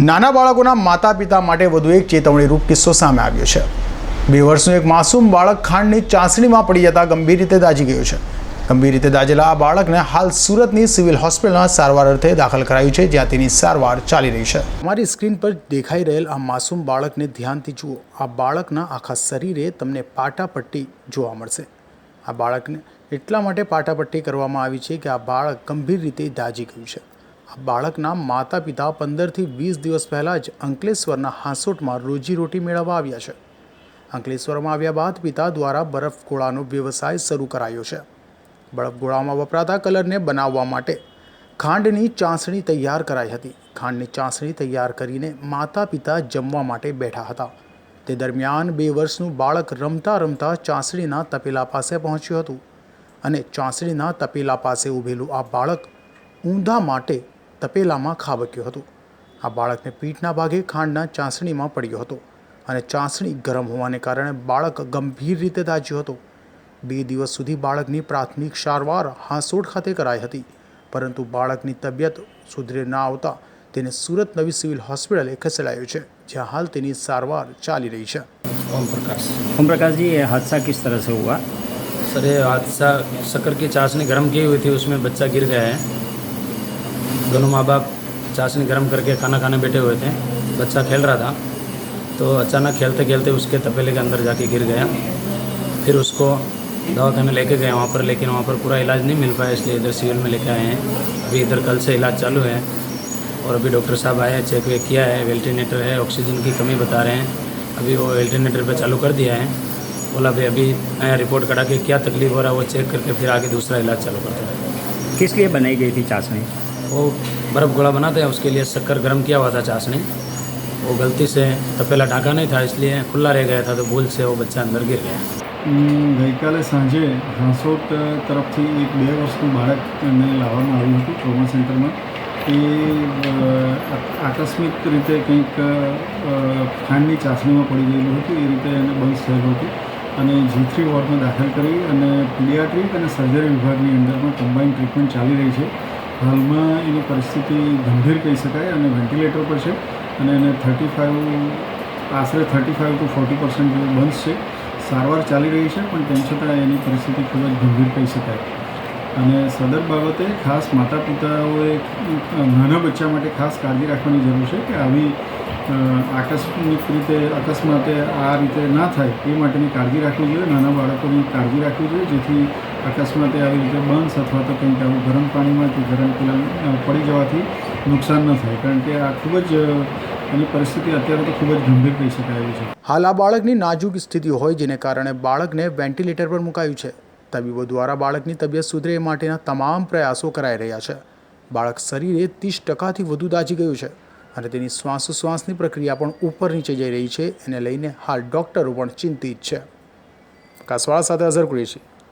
નાના બાળકોના માતા પિતા માટે વધુ એક ચેતવણીરૂપ કિસ્સો સામે આવ્યો છે. બે વર્ષનું એક માસૂમ બાળક ખાંડની ચાસણીમાં પડી જતા ગંભીર રીતે દાજી ગયું છે. ગંભીર રીતે દાઝેલા આ બાળકને હાલ સુરતની સિવિલ હોસ્પિટલમાં સારવાર અર્થે દાખલ કરાયું છે, જ્યાં તેની સારવાર ચાલી રહી છે. અમારી સ્ક્રીન પર દેખાઈ રહેલ આ માસૂમ બાળકને ધ્યાનથી જુઓ. આ બાળકના આખા શરીરે તમને પાટાપટ્ટી જોવા મળશે. આ બાળકને એટલા માટે પાટાપટ્ટી કરવામાં આવી છે કે આ બાળક ગંભીર રીતે દાજી ગયું છે. બાળકના માતા પિતા પંદરથી વીસ દિવસ પહેલાં જ અંકલેશ્વરના હાંસોટમાં રોજીરોટી મેળવવા આવ્યા છે. અંકલેશ્વરમાં આવ્યા બાદ પિતા દ્વારા બરફગોળાનો વ્યવસાય શરૂ કરાયો છે. બરફગોળામાં વપરાતા કલરને બનાવવા માટે ખાંડની ચાસણી તૈયાર કરાઈ હતી. ખાંડની ચાસણી તૈયાર કરીને માતા પિતા જમવા માટે બેઠા હતા. તે દરમિયાન બે વર્ષનું બાળક રમતા રમતા ચાસણીના તપેલા પાસે પહોંચ્યું હતું અને ચાસણીના તપેલા પાસે ઊભેલું આ બાળક ઊંધા માટે તપેલામાં ખાબક્યું હતું આ બાળકને પીઠના ભાગે ખાંડના ચાસણીમાં પડ્યો હતો અને ચાસણી ગરમ હોવાને કારણે બાળક ગંભીર રીતે દાઝ્યો હતો બે દિવસ સુધી બાળકની પ્રાથમિક સારવાર હાંસોડ ખાતે કરાઈ હતી પરંતુ બાળકની તબિયત સુધરે ના આવતા તેને સુરત નવી સિવિલ હોસ્પિટલે ખસેડાયો છે જ્યાં હાલ તેની સારવાર ચાલી રહી છે ओम प्रकाश ओम प्रकाश जी ये हादसा किस तरह से हुआ सर ये हादसा शक्कर की चाशनी गर्म की हुई थी उसमें बच्चा गिर गया है दोनों माँ बाप चाशनी गर्म करके खाना खाने बैठे हुए थे। बच्चा खेल रहा था। तो अचानक खेलते खेलते उसके तपेले के अंदर जाके गिर गया। फिर उसको दवाखाने लेके गए वहाँ पर, लेकिन वहाँ पर पूरा इलाज नहीं मिल पाया, इसलिए इधर सिविल में लेके आए हैं। अभी इधर कल से इलाज चालू है और अभी डॉक्टर साहब आए हैं, चेक वेक किया है वेल्टिनेटर है, ऑक्सीजन की कमी बता रहे हैं। अभी वो वेल्टिनेटर पर चालू कर दिया है। बोला, भाई, अभी आया रिपोर्ट करा के क्या तकलीफ़ हो रहा है? वो चेक करके फिर आगे दूसरा इलाज चालू करते हैं। किस लिए बनाई गई थी चाशनी? वो बर्फ़ गोला बनाते हैं उसके लिए शक्कर गर्म किया हुआ था चाशनी वो गलती से तपेला ढाका नहीं था इसलिए खुला रह गया था तो भूल से वो बच्चा अंदर गिर गया ઉમ, ગઈકાલે સાંજે હાંસોટ તરફથી એક બે વર્ષનું બાળકને લાવવામાં આવ્યું હતું ટ્રોમા સેન્ટરમાં એ અ, આ- આકસ્મિક રીતે કંઈક અ, ખાંડની ચાસણીમાં પડી ગયેલું હતું એ રીતે એને બંધ થયેલું હતું અને જી થ્રી વોર્ડમાં દાખલ કરી અને પીડિયાટ્રિક અને સર્જરી વિભાગની અંદરમાં કમ્બાઈન ટ્રીટમેન્ટ ચાલી રહી છે હાલમાં એની પરિસ્થિતિ ગંભીર કહી શકાય અને વેન્ટિલેટર પર છે અને એને થર્ટી ફાઇવ આશરે thirty five to forty percent જેવું બંધ છે. સારવાર ચાલી રહી છે, પણ તેમ છતાં એની પરિસ્થિતિ ખૂબ જ ગંભીર કહી શકાય. અને સદર બાબતે ખાસ માતા પિતાઓએ નાના બચ્ચા માટે ખાસ કાળજી રાખવાની જરૂર છે કે આવી આકસ્મિક રીતે, અકસ્માતે આ રીતે ના થાય એ માટેની કાળજી રાખવી જોઈએ. નાના બાળકોની કાળજી રાખવી જોઈએ, જેથી અકસ્માતે આવી રીતે બંધ અથવા તો કંઈક આવું ગરમ પાણીમાંથી ગરમ પેલા પડી જવાથી નુકસાન ન થાય. કારણ કે આ ખૂબ જ એની પરિસ્થિતિ અત્યારે તો ખૂબ જ ગંભીર કહી શકાય છે. હાલ આ બાળકની નાજુક સ્થિતિ હોય જેને કારણે બાળકને વેન્ટિલેટર પર મુકાયું છે. તબીબો દ્વારા બાળકની તબિયત સુધરે એ માટેના તમામ પ્રયાસો કરાઈ રહ્યા છે. બાળક શરીરે ત્રીસ ટકાથી વધુ દાજી ગયું છે અને તેની શ્વાસોશ્વાસની પ્રક્રિયા પણ ઉપર નીચે જઈ રહી છે. એને લઈને હાલ ડૉક્ટરો પણ ચિંતિત છે. કાસવાળા સાથે અઝર કુરેશી.